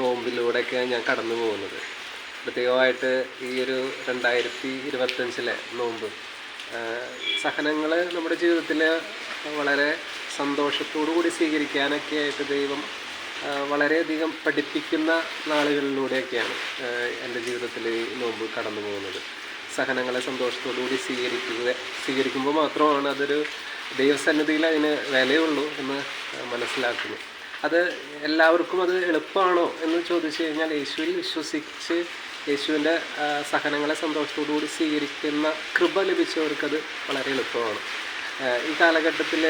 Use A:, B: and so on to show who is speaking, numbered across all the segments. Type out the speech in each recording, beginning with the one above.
A: നോമ്പിലൂടെയൊക്കെ ഞാൻ കടന്നു പോകുന്നത്. പ്രത്യേകമായിട്ട് ഈ ഒരു രണ്ടായിരത്തി ഇരുപത്തഞ്ചിലെ നോമ്പ് സഹനങ്ങൾ നമ്മുടെ ജീവിതത്തിൽ വളരെ സന്തോഷത്തോടു കൂടി സ്വീകരിക്കാനൊക്കെ ആയിട്ട് ദൈവം വളരെയധികം പഠിപ്പിക്കുന്ന നാളുകളിലൂടെയൊക്കെയാണ് എന്റെ ജീവിതത്തിൽ ഈ നോമ്പ് കടന്നു പോകുന്നത്. സഹനങ്ങളെ സന്തോഷത്തോടു കൂടി സ്വീകരിക്കുക സ്വീകരിക്കുമ്പോൾ മാത്രമാണ് അതൊരു ദൈവസന്നിധിയിൽ അതിന് വിലയുള്ളൂ എന്ന് മനസ്സിലാക്കുന്നു. അത് എല്ലാവർക്കും അത് എളുപ്പമാണോ എന്ന് ചോദിച്ചു കഴിഞ്ഞാൽ യേശുവിൽ വിശ്വസിച്ച് യേശുവിന്റെ സഹനങ്ങളെ സന്തോഷത്തോടുകൂടി സ്വീകരിക്കുന്ന കൃപ ലഭിച്ചവർക്കത് വളരെ എളുപ്പമാണ്. ഈ കാലഘട്ടത്തിൽ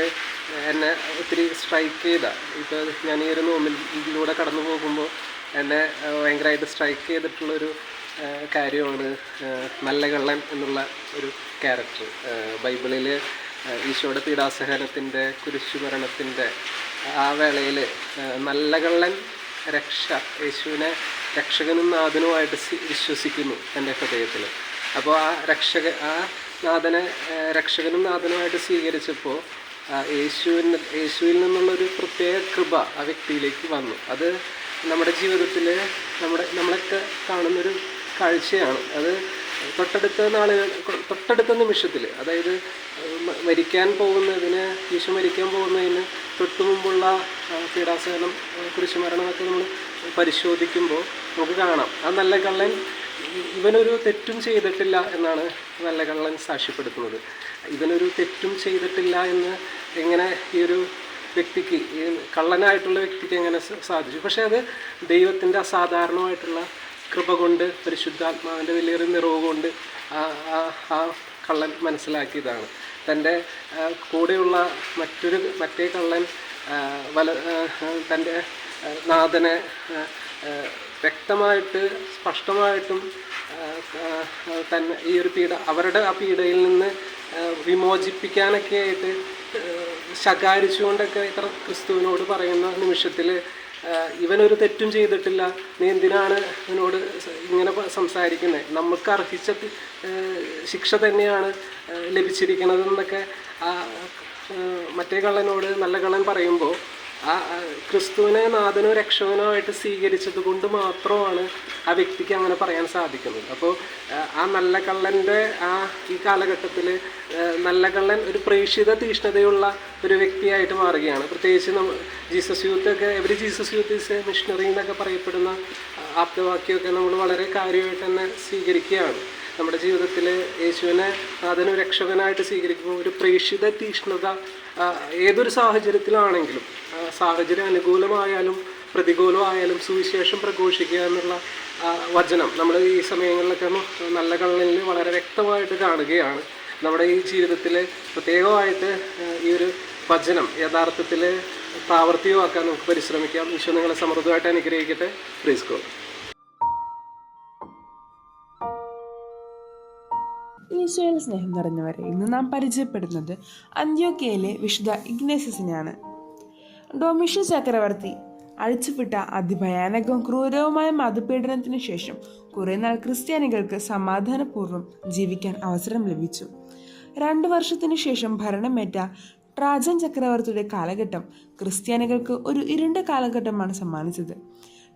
A: എന്നെ ഒത്തിരി സ്ട്രൈക്ക് ചെയ്ത ഇപ്പോൾ ഞാൻ ഈ ഒരു നോമിലൂടെ കടന്നു പോകുമ്പോൾ എന്നെ ഭയങ്കരമായിട്ട് സ്ട്രൈക്ക് ചെയ്തിട്ടുള്ളൊരു കാര്യമാണ് നല്ല കള്ളൻ എന്നുള്ള ഒരു ക്യാരക്ടർ. ബൈബിളിൽ ഈശോയുടെ പീഡാസഹനത്തിന്റെ കുരിശുമരണത്തിന്റെ ആ വേളയിൽ നല്ല കള്ളൻ രക്ഷ യേശുവിനെ രക്ഷകനും നാഥനുമായിട്ട് വിശ്വസിക്കുന്നു എന്റെ ഹൃദയത്തിൽ അപ്പോൾ ആ രക്ഷക ആ നാഥനെ രക്ഷകനും നാഥനുമായിട്ട് സ്വീകരിച്ചപ്പോൾ യേശുവിന് യേശുവിൽ നിന്നുള്ളൊരു പ്രത്യേക കൃപ ആ വ്യക്തിയിലേക്ക് വന്നു. അത് നമ്മുടെ ജീവിതത്തിൽ നമ്മുടെ നമ്മളൊക്കെ കാണുന്നൊരു കാഴ്ചയാണ്. അത് തൊട്ടടുത്ത നാളുകൾ തൊട്ടടുത്ത നിമിഷത്തിൽ അതായത് മരിക്കാൻ പോകുന്നതിന് ഈശോ മരിക്കാൻ പോകുന്നതിന് തൊട്ടു മുമ്പുള്ള ആ, കുരിശുമരണമൊക്കെ നമ്മൾ പരിശോധിക്കുമ്പോൾ നമുക്ക് കാണാം. ആ നല്ല കള്ളൻ ഇവനൊരു തെറ്റും ചെയ്തിട്ടില്ല എന്നാണ് നല്ല കള്ളൻ സാക്ഷ്യപ്പെടുത്തുന്നത്. ഇവനൊരു തെറ്റും ചെയ്തിട്ടില്ല എന്ന് എങ്ങനെ ഈ ഒരു വ്യക്തിക്ക് ഈ കള്ളനായിട്ടുള്ള വ്യക്തിക്ക് എങ്ങനെ സാധിച്ചു? പക്ഷേ അത് ദൈവത്തിന്റെ അസാധാരണമായിട്ടുള്ള കൃപ കൊണ്ട് പരിശുദ്ധാത്മാവിന്റെ വലിയൊരു നിറവ് കൊണ്ട് ആ ആ കള്ളൻ മനസ്സിലാക്കിയതാണ്. തന്റെ കൂടെയുള്ള മറ്റൊരു മറ്റേ കള്ളൻ വല തന്റെ നാഥനെ വ്യക്തമായിട്ട് സ്പഷ്ടമായിട്ടും തന്നെ ഈ ഒരു പീഡ അവരുടെ ആ പീഡയിൽ നിന്ന് വിമോചിപ്പിക്കാനൊക്കെ ആയിട്ട് ശകാരിച്ചുകൊണ്ടൊക്കെ ഇത്ര ക്രിസ്തുവിനോട് പറയുന്ന നിമിഷത്തിൽ ഇവനൊരു തെറ്റും ചെയ്തിട്ടില്ല. നീ എന്തിനാണ് ഇവനോട് ഇങ്ങനെ സംസാരിക്കുന്നത് നമുക്ക് അർഹിച്ച ശിക്ഷ തന്നെയാണ് ലഭിച്ചിരിക്കുന്നത് ആ, മറ്റേ കള്ളനോട് നല്ല കള്ളൻ പറയുമ്പോൾ ആ ക്രിസ്തുവിനെ നാഥനോ രക്ഷകനോ ആയിട്ട് സ്വീകരിച്ചത് കൊണ്ട് മാത്രമാണ് ആ വ്യക്തിക്ക് അങ്ങനെ പറയാൻ സാധിക്കുന്നത്. അപ്പോൾ ആ നല്ല കള്ളന്റെ ആ ഈ കാലഘട്ടത്തിൽ നല്ല കള്ളൻ ഒരു പ്രേക്ഷിത തീഷ്ണതയുള്ള ഒരു വ്യക്തിയായിട്ട് മാറുകയാണ്. പ്രത്യേകിച്ച് നമ്മൾ ജീസസ് യൂത്ത് ഒക്കെ every Jesus youth is missionary എന്നൊക്കെ പറയപ്പെടുന്ന ആപ്തവാക്യമൊക്കെ നമ്മൾ വളരെ കാര്യമായിട്ട് തന്നെ സ്വീകരിക്കുകയാണ്. നമ്മുടെ ജീവിതത്തിൽ യേശുവിനെ നാഥനും രക്ഷകനായിട്ട് സ്വീകരിക്കുമ്പോൾ ഒരു പ്രേക്ഷിത തീഷ്ണത ഏതൊരു സാഹചര്യത്തിലാണെങ്കിലും സാഹചര്യം അനുകൂലമായാലും പ്രതികൂലമായാലും സുവിശേഷം പ്രഘോഷിക്കുക എന്നുള്ള വചനം നമ്മൾ ഈ സമയങ്ങളിലൊക്കെ നല്ല കള്ളനിൽ വളരെ വ്യക്തമായിട്ട് കാണുകയാണ്. നമ്മുടെ ഈ ജീവിതത്തിൽ പ്രത്യേകമായിട്ട് ഈ ഒരു വചനം യഥാർത്ഥത്തിൽ പ്രാവർത്തികമാക്കാൻ നമുക്ക് പരിശ്രമിക്കാം. ഈശോ നിങ്ങളെ സമൃദ്ധമായിട്ട് അനുഗ്രഹിക്കട്ടെ. പ്രീസ്കോ
B: ഈശോയിൽ സ്നേഹം നിറഞ്ഞവരെ ഇന്ന് നാം പരിചയപ്പെടുന്നത് അന്ത്യോക്കയിലെ വിശുദ്ധ ഇഗ്നേസിനെയാണ് ഡൊമിഷ്യ ചക്രവർത്തി അഴിച്ചുവിട്ട അതിഭയാനകവും ക്രൂരവുമായ മതപീഡനത്തിനു ശേഷം കുറെ നാൾ ക്രിസ്ത്യാനികൾക്ക് സമാധാനപൂർവം ജീവിക്കാൻ അവസരം ലഭിച്ചു. രണ്ടു വർഷത്തിനു ശേഷം ഭരണമേറ്റ ട്രാജൻ ചക്രവർത്തിയുടെ കാലഘട്ടം ക്രിസ്ത്യാനികൾക്ക് ഒരു ഇരുണ്ട കാലഘട്ടമാണ് സമ്മാനിച്ചത്.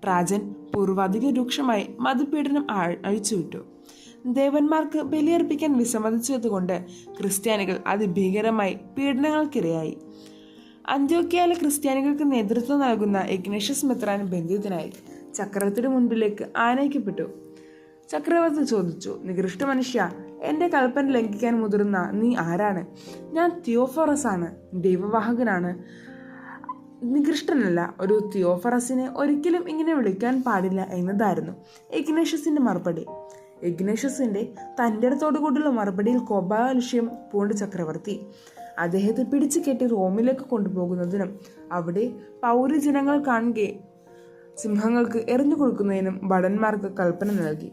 B: ട്രാജൻ പൂർവാധിക രൂക്ഷമായി മതപീഡനം അഴിച്ചുവിട്ടു. ദേവന്മാർക്ക് ബലിയർപ്പിക്കാൻ വിസമ്മതിച്ചതുകൊണ്ട് ക്രിസ്ത്യാനികൾ അതിഭീകരമായി പീഡനങ്ങൾക്കിരയായി. അന്ത്യോക്കിയയിലെ ക്രിസ്ത്യാനികൾക്ക് നേതൃത്വം നൽകുന്ന ഇഗ്നേഷ്യസ് മെത്രാൻ ബന്ധിതനായി ചക്രവർത്തിയുടെ മുൻപിലേക്ക് ആനയിക്കപ്പെട്ടു. ചക്രവർത്തി ചോദിച്ചു നികൃഷ്ട മനുഷ്യ എന്റെ കൽപ്പന ലംഘിക്കാൻ മുതിർന്ന നീ ആരാണ്? ഞാൻ തിയോഫറസ് ആണ് ദൈവവാഹകനാണ്. നികൃഷ്ടനല്ല ഒരു തിയോഫറസിനെ ഒരിക്കലും ഇങ്ങനെ വിളിക്കാൻ പാടില്ല എന്നതായിരുന്നു ഇഗ്നേഷ്യസിന്റെ മറുപടി. ഇഗ്നേഷ്യസിന്റെ തന്റെ അടുത്തോടു കൂടിയുള്ള മറുപടിയിൽ കോപാലുഷ്യം പൂണ്ട് ചക്രവർത്തി. അദ്ദേഹത്തെ പിടിച്ചു കെട്ടി റോമിലേക്ക് കൊണ്ടുപോകുന്നതിനും അവിടെ പൗരജനങ്ങൾ കാണുകെ സിംഹങ്ങൾക്ക് എറിഞ്ഞു കൊടുക്കുന്നതിനും ഭടന്മാർക്ക് കൽപ്പന നൽകി.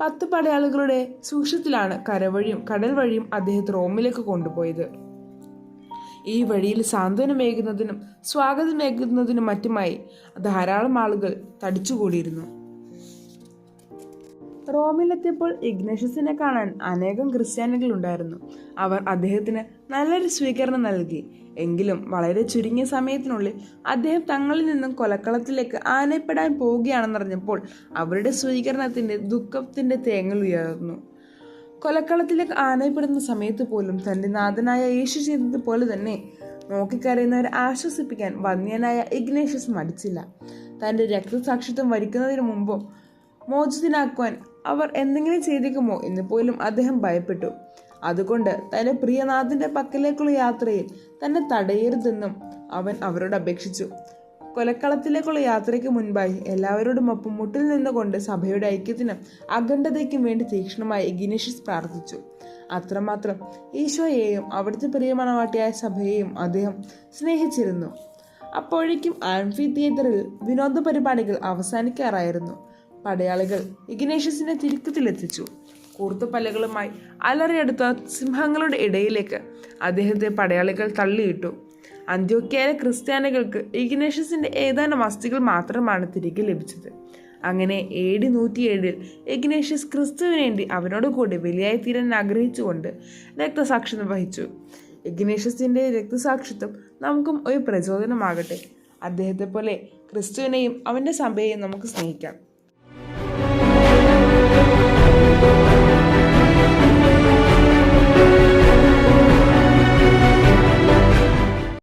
B: പത്ത് പടയാളികളുടെ സൂക്ഷ്യത്തിലാണ് കരവഴിയും കടൽ വഴിയും അദ്ദേഹത്തെ റോമിലേക്ക് കൊണ്ടുപോയത്. ഈ വഴിയിൽ സാന്ത്വനമേകുന്നതിനും സ്വാഗതമേകുന്നതിനും മറ്റുമായി ധാരാളം ആളുകൾ തടിച്ചുകൂടിയിരുന്നു. റോമിലെത്തിയപ്പോൾ ഇഗ്നേഷ്യസിനെ കാണാൻ അനേകം ക്രിസ്ത്യാനികൾ ഉണ്ടായിരുന്നു. അവർ അദ്ദേഹത്തിന് നല്ലൊരു സ്വീകരണം നൽകി. എങ്കിലും വളരെ ചുരുങ്ങിയ സമയത്തിനുള്ളിൽ അദ്ദേഹം തങ്ങളിൽ നിന്നും കൊലക്കളത്തിലേക്ക് ആനയപ്പെടാൻ പോവുകയാണെന്നറിഞ്ഞപ്പോൾ അവരുടെ സ്വീകരണത്തിന്റെ ദുഃഖത്തിന്റെ തേങ്ങൽ ഉയർന്നു. കൊലക്കളത്തിലേക്ക് ആനയപ്പെടുന്ന സമയത്ത് പോലും തന്റെ നാഥനായ യേശു ചെയ്തത് പോലെ തന്നെ നോക്കിക്കരയുന്നവരെ ആശ്വസിപ്പിക്കാൻ വന്യനായ ഇഗ്നേഷ്യസ് മടിച്ചില്ല. തന്റെ രക്തസാക്ഷിത്വം വരിക്കുന്നതിന് മുമ്പോ മോചിതനാക്കുവാൻ അവർ എന്തെങ്കിലും ചെയ്തേക്കുമോ എന്ന് പോലും അദ്ദേഹം ഭയപ്പെട്ടു. അതുകൊണ്ട് തന്റെ പ്രിയനാഥന്റെ പക്കലേക്കുള്ള യാത്രയിൽ തന്നെ തടയരുതെന്നും അവൻ അവരോട് അപേക്ഷിച്ചു. കൊലക്കളത്തിലേക്കുള്ള യാത്രയ്ക്ക് മുൻപായി എല്ലാവരോടുമൊപ്പം മുട്ടിൽ നിന്നുകൊണ്ട് സഭയുടെ ഐക്യത്തിനും അഖണ്ഡതയ്ക്കും വേണ്ടി തീക്ഷ്ണമായി ഇഗ്നേഷ്യസ് പ്രാർത്ഥിച്ചു. അത്രമാത്രം ഈശോയെയും അവിടുത്തെ പ്രിയമണവാട്ടിയായ സഭയെയും അദ്ദേഹം സ്നേഹിച്ചിരുന്നു. അപ്പോഴേക്കും ആംഫി തിയേറ്ററിൽ വിനോദ പരിപാടികൾ അവസാനിക്കാറായിരുന്നു. പടയാളികൾ ഇഗ്നേഷ്യസിനെ തിരുക്കത്തിലെത്തിച്ചു. കൂർത്ത പല്ലുകളുമായി അലറിയെടുത്ത സിംഹങ്ങളുടെ ഇടയിലേക്ക് അദ്ദേഹത്തെ പടയാളികൾ തള്ളിയിട്ടു. അന്ത്യോക്യയിലെ ക്രിസ്ത്യാനികൾക്ക് ഇഗ്നേഷ്യസിന്റെ ഏതാനും അസ്ഥികൾ മാത്രമാണ് തിരികെ ലഭിച്ചത്. അങ്ങനെ എ ഡി നൂറ്റിയേഴിൽ ഇഗ്നേഷ്യസ് ക്രിസ്തുവിന് വേണ്ടി അവനോട് കൂടി ബലിയായി തീരാൻ ആഗ്രഹിച്ചുകൊണ്ട് രക്തസാക്ഷിത്വം വഹിച്ചു. ഇഗ്നേഷ്യസിന്റെ രക്തസാക്ഷിത്വം നമുക്കും ഒരു പ്രചോദനമാകട്ടെ. അദ്ദേഹത്തെ പോലെ ക്രിസ്തുവിനെയും അവന്റെ സഭയെയും നമുക്ക് സ്നേഹിക്കാം.